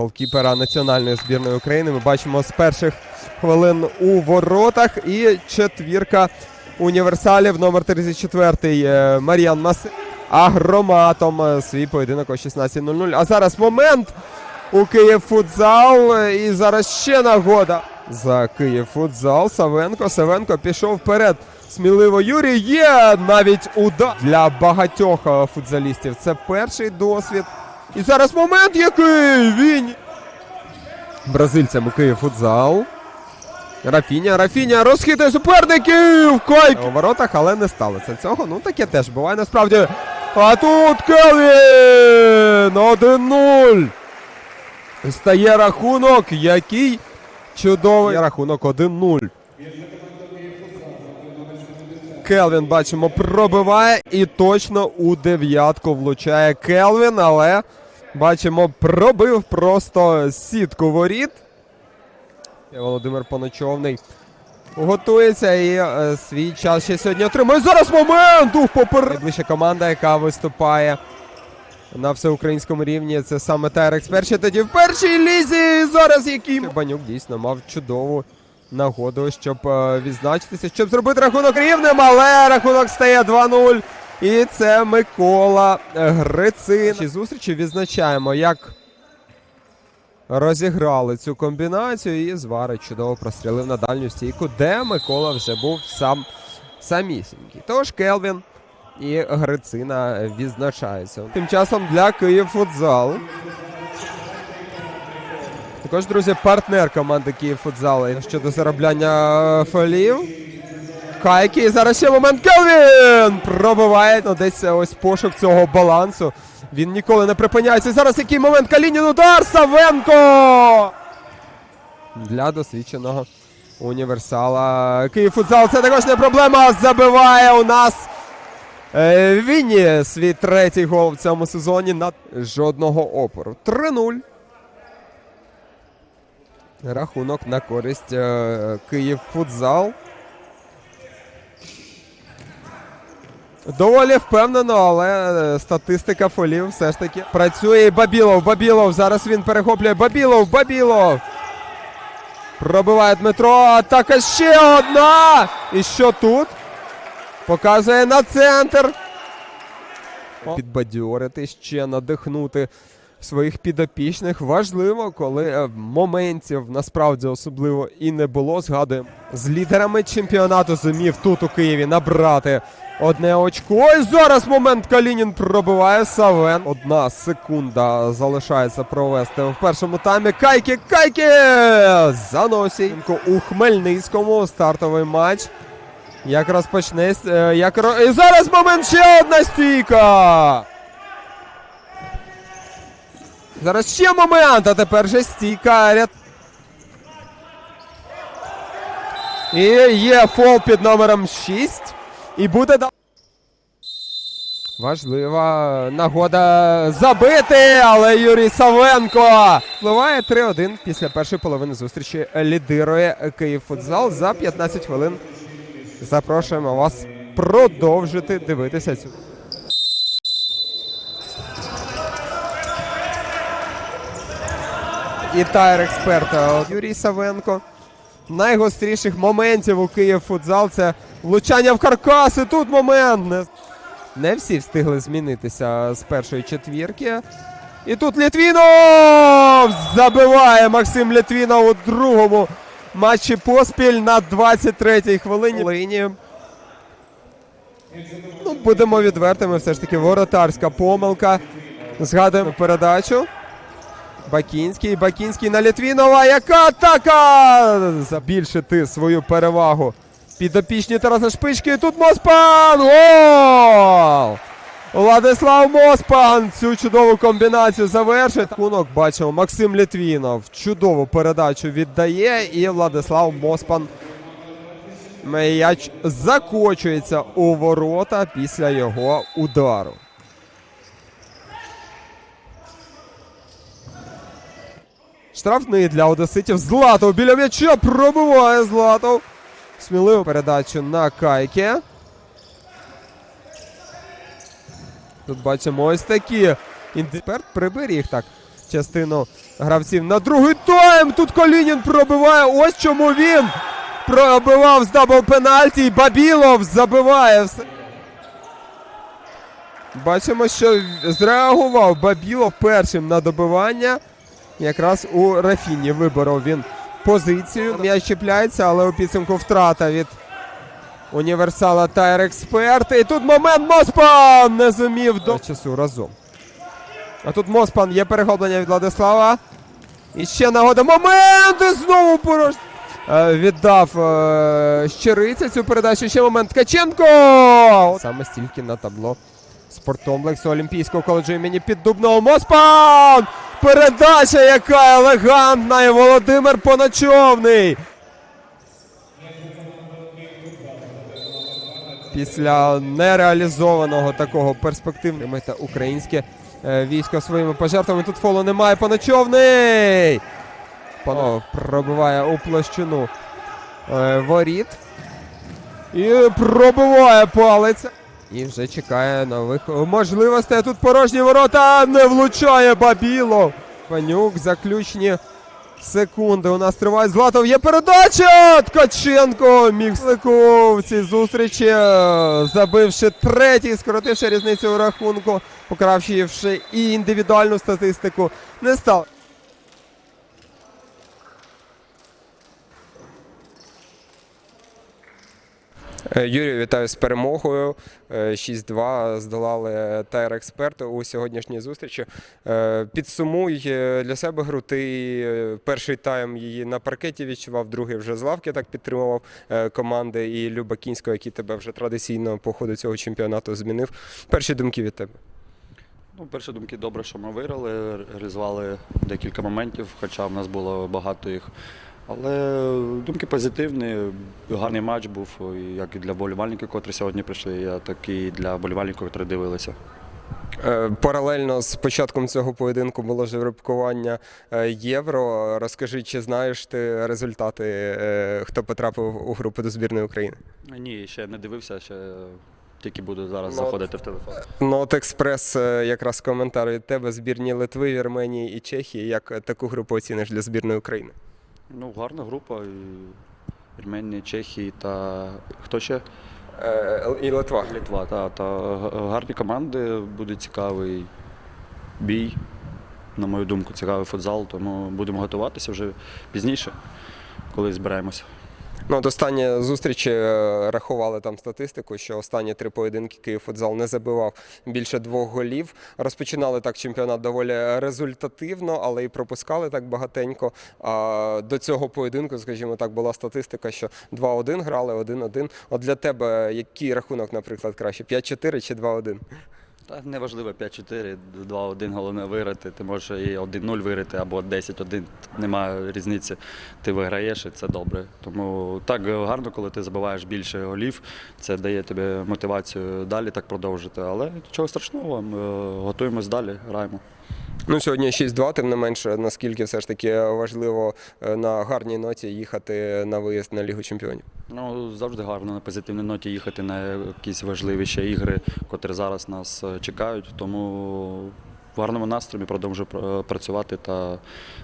голкіпера національної збірної України. Ми бачимо з перших хвилин у воротах. І четвірка універсалів номер 34 е, Мар'ян Мас. Агроматом е, свій поєдинок о 16.00. А зараз момент у Київ футзал. І зараз ще нагода за Київ футзал. Савенко. Савенко пішов вперед. Сміливо Юрій є навіть удар для багатьох е, футзалістів. Це перший досвід. І зараз момент, який він бразильцям у Київ футзал. Рафіня, Рафіня розхитує суперників! Койк! У воротах, але не сталося цього. Ну таке теж буває насправді. А тут Келвін! 1-0. Стає рахунок, який чудовий рахунок 1-0. Келвін, бачимо, пробиває і точно у дев'ятку влучає Келвін, але бачимо, пробив просто сітку воріт. І Володимир Поночовний готується і е, свій час ще сьогодні отримує. Зараз момент! Ух, попер... Найближча команда, яка виступає на всеукраїнському рівні. Це саме Тайрекс перший тоді в першій лізі. Зараз який Банюк дійсно мав чудову нагоду, щоб е, відзначитися, щоб зробити рахунок рівним, але рахунок стає 2-0. І це Микола Грицин. Ці зустрічі відзначаємо, як розіграли цю комбінацію і зварить чудово прострілив на дальню стійку, де Микола вже був сам самісінький. Тож Келвін і Грицина відзначаються. Тим часом для Київ футзал. Також, друзі, партнер команди Київ футзал щодо заробляння фолів. Кайки. І зараз ще момент Келвін! Пробиває. Ну, десь ось пошук цього балансу. Він ніколи не припиняється. Зараз який момент Калінін удар Савенко! Для досвідченого універсала. Київ футзал це також не проблема. Забиває у нас е, Вінні свій третій гол в цьому сезоні на жодного опору. 3-0. Рахунок на користь е, Київ футзал. Доволі впевнено, але е, статистика фолів все ж таки працює. І Бабілов, Бабілов. Зараз він перехоплює. Бабілов, Бабілов. Пробиває Дмитро. Атака ще одна. І що тут? Показує на центр. Підбадьорити, ще надихнути своїх підопічних. Важливо, коли е, моментів насправді особливо і не було. Згадуємо, з лідерами чемпіонату зумів тут у Києві набрати одне очко. І зараз момент Калінін пробиває Савен. Одна секунда залишається провести в першому таймі. Кайки, кайки! Заносій у Хмельницькому стартовий матч. Як розпочнеться, е, як і зараз момент ще одна стійка. Зараз ще момент, а тепер же стійка. Ряд... І є фол під номером 6. І буде да... Важлива нагода забити, але Юрій Савенко впливає 3-1 після першої половини зустрічі. Лідирує Київ футзал за 15 хвилин. Запрошуємо вас продовжити дивитися цю. І тайр експерта Юрій Савенко. Найгостріших моментів у Київ футзал це влучання в каркас. І тут момент. Не, всі встигли змінитися з першої четвірки. І тут Літвінов забиває Максим Літвінов у другому матчі поспіль на 23-й хвилині. Лині. Ну, будемо відвертими, все ж таки воротарська помилка. Згадуємо передачу. Бакінський, Бакінський на Літвінова. Яка атака! Збільшити свою перевагу. Підопічні Тараса Шпички. Тут Моспан! Гол! Владислав Моспан цю чудову комбінацію завершить. Рахунок бачимо. Максим Літвінов чудову передачу віддає. І Владислав Моспан. М'яч закочується у ворота після його удару. Штрафний для одеситів. Златов біля м'яча пробиває Златов. Сміливу передачу на Кайке. Тут бачимо ось такі. Індексперт приберіг так частину гравців на другий тайм. Тут Колінін пробиває. Ось чому він пробивав з дабл пенальті. Бабілов забиває все. Бачимо, що зреагував Бабілов першим на добивання. Якраз у Рафіні виборов він позицію. М'яч чіпляється, але у підсумку втрата від універсала Тайр Експерт. І тут момент Моспан не зумів до часу разом. А тут Моспан є перехоплення від Владислава. І ще нагода. Момент! І знову порож. Е, Віддав е, Щириця цю передачу. Ще момент Ткаченко! Саме стільки на табло спорткомплексу Олімпійського коледжу імені Піддубного. Моспан! Передача, яка елегантна! І Володимир Поночовний. Після нереалізованого такого перспективного мета українське е, військо своїми пожертвами. Тут фолу немає. Поночовний! Панов пробиває у площину е, воріт. І пробиває палець. І вже чекає нових можливостей. Тут порожні ворота не влучає Бабілов. Панюк, заключні секунди. У нас триває Златов. Є передача! Ткаченко міг Слику в цій зустрічі, е, забивши третій, скоротивши різницю у рахунку, покращивши і індивідуальну статистику. Не став. Юрію, вітаю з перемогою. Е, 6-2 здолали Тайр Експерт у сьогоднішній зустрічі. Е, Підсумуй е, для себе гру. Ти е, перший тайм її на паркеті відчував, другий вже з лавки так підтримував е, команди і Люба Кінського, який тебе вже традиційно по ходу цього чемпіонату змінив. Перші думки від тебе. Ну, перші думки добре, що ми виграли, реалізували декілька моментів, хоча в нас було багато їх. Але думки позитивні. Гарний матч був як і для болівальників, котрі сьогодні прийшли, так і для болівальників, які дивилися. Е, Паралельно з початком цього поєдинку було жеребкування е, євро. Розкажи, чи знаєш ти результати, е, хто потрапив у групу до збірної України? Ні, ще не дивився, ще тільки буду зараз заходити в телефон. Нот Експрес, е, якраз коментар від тебе. Збірні Литви, Вірменії і Чехії. Як таку групу оціниш для збірної України? Ну, гарна група. І Вірменія, Чехії та хто ще? Е, І Литва. Літва, та, та гарні команди, буде цікавий бій. На мою думку, цікавий футзал, тому будемо готуватися вже пізніше, коли зберемося. Ну, от останні зустрічі е, рахували там статистику, що останні три поєдинки Київ футзал не забивав більше двох голів. Розпочинали так чемпіонат доволі результативно, але і пропускали так багатенько. А до цього поєдинку, скажімо так, була статистика, що 2-1 грали, 1-1. От для тебе який рахунок, наприклад, краще? 5-4 чи 2-1? Та неважливо 5-4, 2-1, головне виграти. Ти можеш і 1-0 виграти або 10-1, немає різниці. Ти виграєш і це добре. Тому так гарно, коли ти забиваєш більше голів, це дає тобі мотивацію далі так продовжити. Але нічого страшного, ми готуємось далі, граємо. Ну, сьогодні 6-2, тим не менше, наскільки все ж таки важливо е, на гарній ноті їхати на виїзд на Лігу Чемпіонів. Ну, завжди гарно на позитивній ноті їхати на якісь важливіші ігри, котрі зараз нас е, чекають. Тому в гарному настрої продовжую працювати та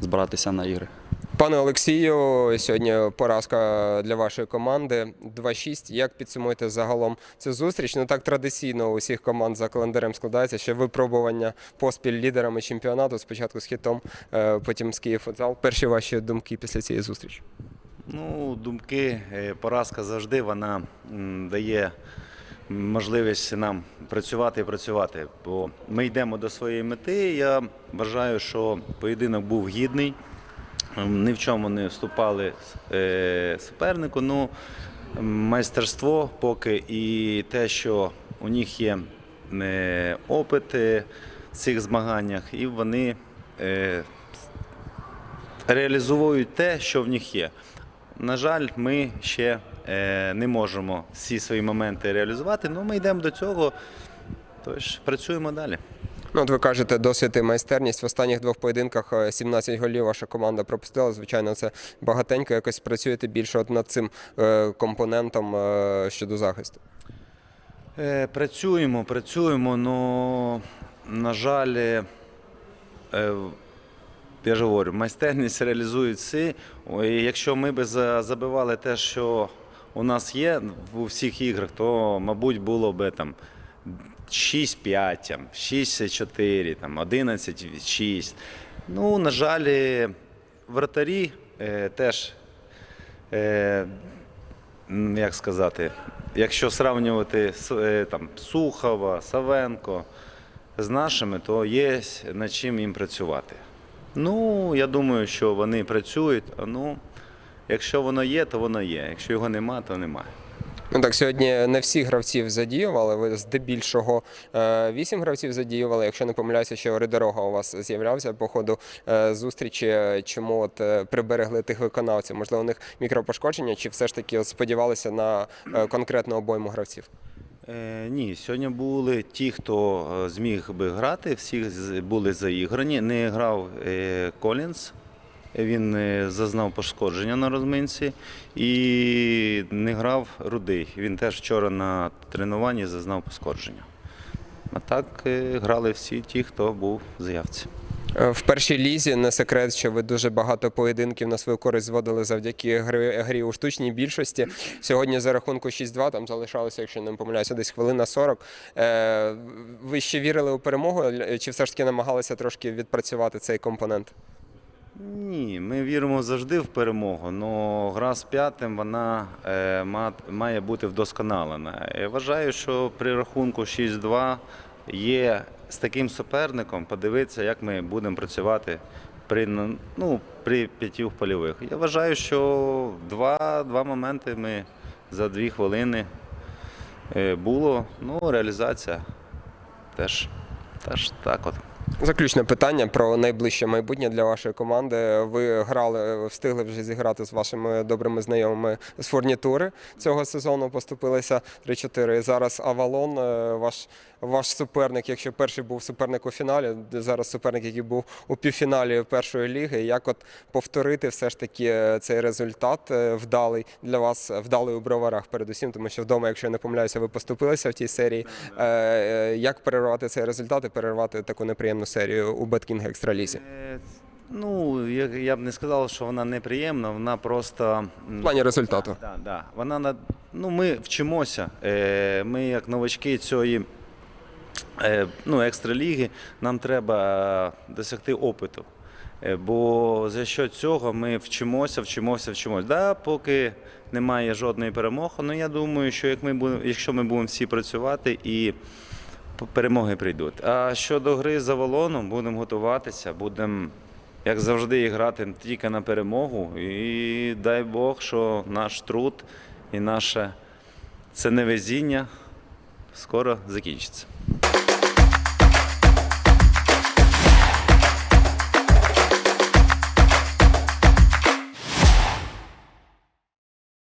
збиратися на ігри. Пане Олексію, сьогодні поразка для вашої команди 2-6. Як підсумуєте загалом цю зустріч? Ну так традиційно у всіх команд за календарем складається, що випробування поспіль лідерами чемпіонату, спочатку з хітом, е, потім з Київ футзал. Перші ваші думки після цієї зустрічі. Ну, думки, е, поразка завжди вона дає можливість нам працювати і працювати. Бо ми йдемо до своєї мети. Я вважаю, що поєдинок був гідний. Ні в чому не вступали е, супернику. Ну, майстерство поки і те, що у них є е, опит е, в цих змаганнях, і вони реалізовують те, що в них є. На жаль, ми ще не можемо всі свої моменти реалізувати, але ми йдемо до цього, тож працюємо далі. Ну, от ви кажете, досвід і майстерність. В останніх двох поєдинках е, 17 голів ваша команда пропустила. Звичайно, це багатенько. Якось працюєте більше от над цим е, компонентом е, щодо захисту. Е, працюємо, працюємо, але, на жаль, е, я ж говорю, майстерність реалізують всі. Якщо ми би забивали те, що у нас є у всіх іграх, то, мабуть, було би там 6-5, 6-4, там, 11-6. Ну, на жаль, вратарі е, теж, е, як сказати, якщо сравнювати е, там, Сухова, Савенко з нашими, то є над чим їм працювати. Ну, я думаю, що вони працюють. а Ну, якщо воно є, то воно є. Якщо його нема, то немає. Ну так, сьогодні не всіх гравців задіювали. Ви здебільшого е, вісім гравців задіювали. Якщо не помиляюся, що Ридорога у вас з'являвся по ходу е, зустрічі. Чому от е, приберегли тих виконавців? Можливо, у них мікропошкодження, чи все ж таки от сподівалися на конкретну обойму гравців? Е, ні, сьогодні були ті, хто зміг би грати, всі були заіграні. Не грав е, Колінс, він е, зазнав пошкодження на розминці, і не грав Рудий. Він теж вчора на тренуванні зазнав пошкодження. А так е, грали всі ті, хто був в заявці. Е, В першій лізі не секрет, що ви дуже багато поєдинків на свою користь зводили завдяки гри, грі у штучній більшості. Сьогодні за рахунку 6-2 там залишалося, якщо не помиляюся, десь хвилина 40. Е, Ви ще вірили у перемогу, чи все ж таки намагалися трошки відпрацювати цей компонент? Ні, ми віримо завжди в перемогу, але гра з п'ятим вона е, має бути вдосконалена. Я вважаю, що при рахунку 6-2 є з таким суперником подивитися, як ми будемо працювати при, ну, при п'ятів польових. Я вважаю, що два, два моменти ми за дві хвилини е, було. Ну, реалізація теж, теж так от. Заключне питання про найближче майбутнє для вашої команди. Ви грали, встигли вже зіграти з вашими добрими знайомими з фурнітури цього сезону. Поступилися 3-4. І зараз Авалон, е, ваш, ваш суперник. Якщо перший був суперник у фіналі, зараз суперник, який був у півфіналі першої ліги. Як от повторити все ж таки е, цей результат е, вдалий для вас, вдалий у броварах, передусім, тому що вдома, якщо я не помиляюся, ви поступилися в тій серії. Як перервати цей результат і перервати таку неприємну серію у Беткінг Екстралізі? Ну, я, я б не сказав, що вона неприємна, вона просто. В плані результату. Да, да. Вона на ну, ми вчимося. Е, Ми, як новачки цієї е, ну, екстраліги, нам треба досягти опиту. Е, Бо за що цього ми вчимося, вчимося, вчимося. Да, поки немає жодної перемоги, ну я думаю, що як ми будемо, якщо ми будемо всі працювати і перемоги прийдуть. А щодо гри за волоном, будемо готуватися, будемо, як завжди, грати тільки на перемогу. І дай Бог, що наш труд і наше це невезіння скоро закінчиться.